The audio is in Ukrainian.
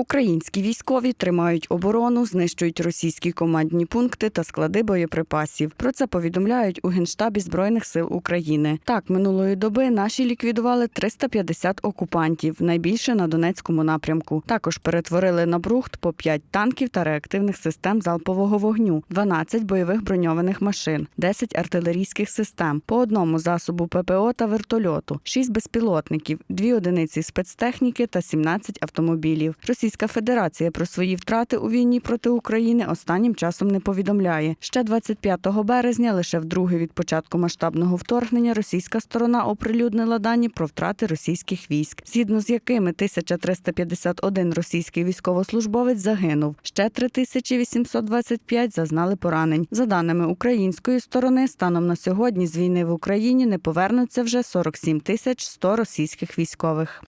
Українські військові тримають оборону, знищують російські командні пункти та склади боєприпасів. Про це повідомляють у Генштабі Збройних сил України. Так, минулої доби наші ліквідували 350 окупантів, найбільше на Донецькому напрямку. Також перетворили на брухт по 5 танків та реактивних систем залпового вогню, 12 бойових броньованих машин, 10 артилерійських систем, по одному засобу ППО та вертольоту, 6 безпілотників, 2 одиниці спецтехніки та 17 автомобілів. Російська Федерація про свої втрати у війні проти України останнім часом не повідомляє. Ще 25 березня, лише вдруге від початку масштабного вторгнення, російська сторона оприлюднила дані про втрати російських військ, згідно з якими 1351 російський військовослужбовець загинув. Ще 3825 зазнали поранень. За даними української сторони, станом на сьогодні з війни в Україні не повернуться вже 47 тисяч 100 російських військових.